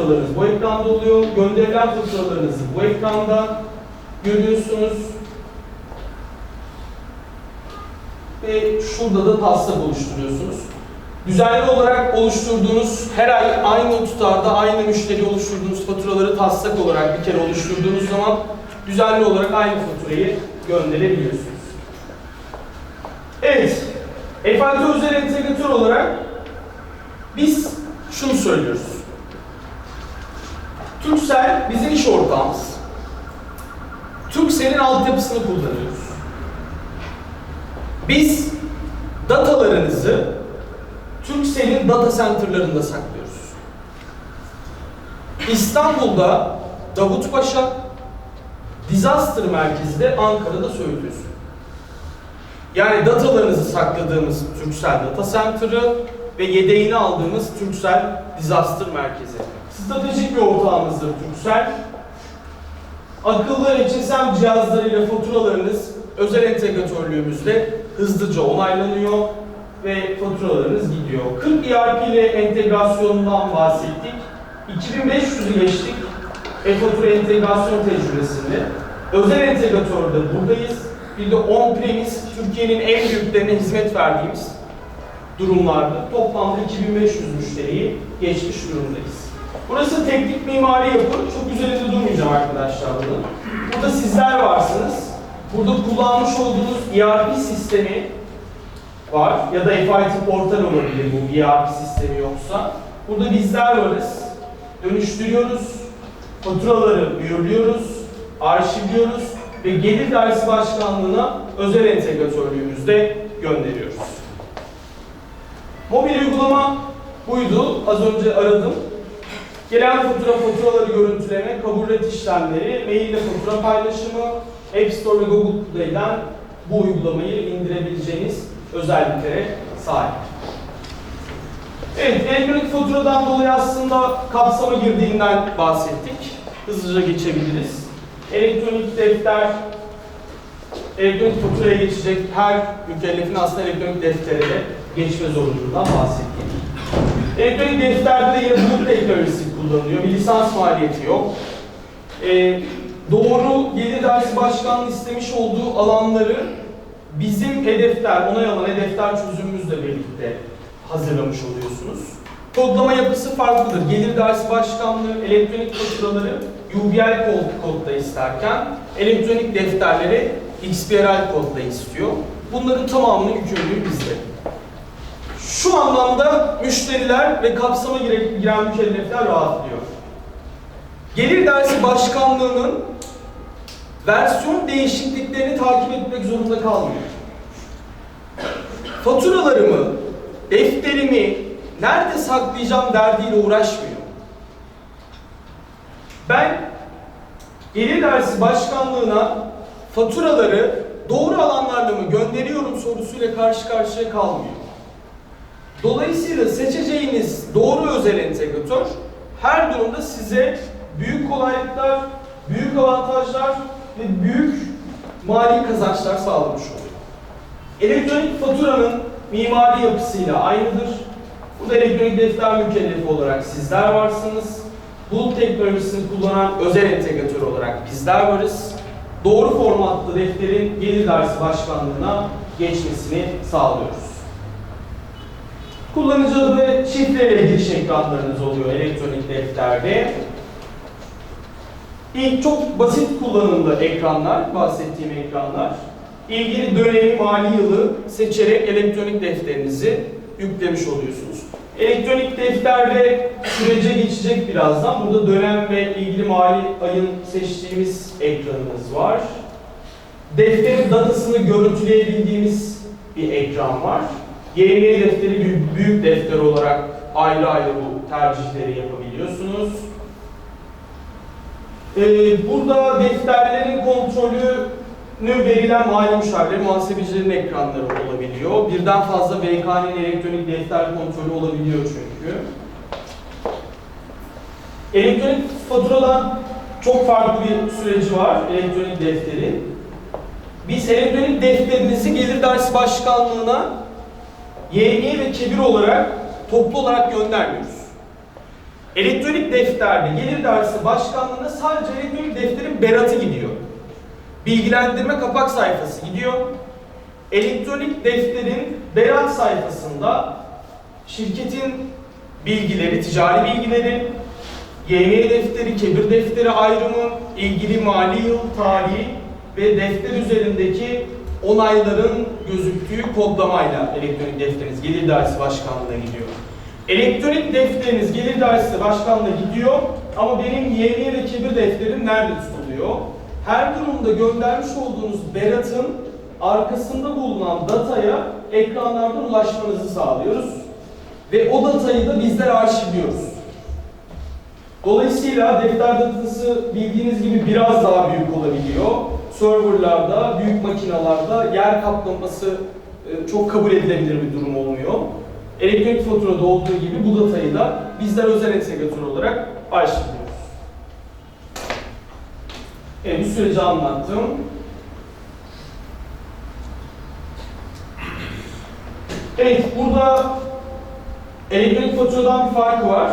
faturalarınız bu ekranda oluyor. Gönderilen faturalarınızı bu ekranda görüyorsunuz. Ve şurada da taslak oluşturuyorsunuz. Düzenli olarak oluşturduğunuz, her ay aynı tutarda aynı müşteri oluşturduğunuz faturaları taslak olarak bir kere oluşturduğunuz zaman düzenli olarak aynı faturayı gönderebiliyorsunuz. Evet, FIT özel entegratör olarak biz şunu söylüyoruz. Turkcell bizim iş ortağımız. Turkcell'in altyapısını kullanıyoruz. Biz datalarınızı Turkcell'in data center'larında saklıyoruz. İstanbul'da Davutpaşa, Disaster Merkezi de Ankara'da söylüyorsun. Yani datalarınızı sakladığımız Turkcell Data Center'ı ve yedeğini aldığımız Turkcell Disaster Merkezi. Stratejik bir ortağımızdır Turkcell. Akıllı HSM cihazlarıyla faturalarınız özel entegratörlüğümüzde hızlıca onaylanıyor ve faturalarınız gidiyor. 40 ERP ile entegrasyonundan bahsettik. 2500'ü geçtik e-fatura entegrasyon tecrübesinde. Özel entegratörde buradayız. Bir de on-premise Türkiye'nin en büyüklerine hizmet verdiğimiz durumlarda toplamda 2500 müşteriyi geçmiş durumdayız. Burası teknik mimari yapı. Çok üzerinde durmayacağım arkadaşlar bunun. Burada sizler varsınız. Burada kullanmış olduğunuz ERP sistemi var ya da FIT portal olabilir bu ERP sistemi yoksa. Burada bizler varız. Dönüştürüyoruz. Faturaları mühürlüyoruz. Arşivliyoruz ve gelir dersi başkanlığına özel entegratörlüğümüzde gönderiyoruz. Mobil uygulama buydu. Az önce aradım. Gelen fatura, faturaları görüntüleme, kabul et işlemleri, mail ile fatura paylaşımı, App Store ve Google Play'den bu uygulamayı indirebileceğiniz özelliklere sahip. Evet, elektronik faturadan dolayı aslında kapsama girdiğinden bahsettik. Hızlıca geçebiliriz. Elektronik defter, elektronik faturaya geçecek her mükellefin aslında elektronik deftere de geçme zorunluluğundan bahsettik. Elektronik defterde bulut teknolojisi kullanılıyor. Bir lisans maliyeti yok. Ee, doğru gelir dersi başkanlığı istemiş olduğu alanları bizim hedefler, onay alan hedefler çözümümüzle birlikte hazırlamış oluyorsunuz. Kodlama yapısı farklıdır. Gelir dersi başkanlığı elektronik faturaları UBL kod, kodda isterken elektronik defterleri XBRL kodda istiyor. Bunların tamamının yükümlülüğü bizde. Şu anlamda müşteriler ve kapsama gire- giren mükellefler rahatlıyor. Gelir dersi başkanlığının versiyon değişikliklerini takip etmek zorunda kalmıyor. Faturalarımı, defterimi nerede saklayacağım derdiyle uğraşmıyor. Ben gelir dersi başkanlığına faturaları doğru alanlarla mı gönderiyorum sorusuyla karşı karşıya kalmıyor. Dolayısıyla seçeceğiniz doğru özel entegratör her durumda size büyük kolaylıklar, büyük avantajlar ve büyük mali kazançlar sağlamış oluyor. Elektronik faturanın mimari yapısıyla aynıdır. Burada elektronik defter mükellefi olarak sizler varsınız. Bulut teknolojisini kullanan özel entegratör olarak bizler varız. Doğru formatlı defterin gelir dersi başkanlığına geçmesini sağlıyoruz. Kullanıcı adı ve şifreyle giriş ekranlarınız oluyor elektronik defterde. İlk çok basit kullanımlı ekranlar, bahsettiğim ekranlar. İlgili dönemi, mali yılı seçerek elektronik defterinizi yüklemiş oluyorsunuz. Elektronik defterde sürece geçecek birazdan. Burada dönem ve ilgili mali ayın seçtiğimiz ekranımız var. Defterin datasını görüntüleyebildiğimiz bir ekran var. YM defteri büyük defter olarak ayrı ayrı bu tercihleri yapabiliyorsunuz. Ee, burada defterlerin kontrolünü verilen mali müşavirleri, muhasebecilerin ekranları olabiliyor. Birden fazla VK'nin elektronik defter kontrolü olabiliyor çünkü. Elektronik faturadan çok farklı bir süreci var elektronik defterin. Biz elektronik defterinizi gelir dersi başkanlığına YM ve kebir olarak toplu olarak göndermiyoruz. Elektronik defterde gelir dersi başkanlığına sadece elektronik defterin beratı gidiyor. Bilgilendirme kapak sayfası gidiyor. Elektronik defterin berat sayfasında şirketin bilgileri, ticari bilgileri, YM defteri, kebir defteri ayrımı, ilgili mali yıl tarihi ve defter üzerindeki onayların gözüktüğü kodlamayla elektronik defteriniz gelir dersi başkanlığına gidiyor. Elektronik defteriniz gelir dersi başkanlığına gidiyor ama benim YM ve kebir defterim nerede tutuluyor? Her durumda göndermiş olduğunuz beratın arkasında bulunan dataya ekranlardan ulaşmanızı sağlıyoruz. Ve o datayı da bizler arşivliyoruz. Dolayısıyla defter datası bildiğiniz gibi biraz daha büyük olabiliyor. Serverlarda, büyük makinalarda yer kaplaması e, çok kabul edilebilir bir durum olmuyor. Elektronik faturada olduğu gibi bu datayı da bizler özel entegratör olarak arşivliyoruz. Evet, bu süreci anlattım. Evet, burada elektronik faturadan bir farkı var.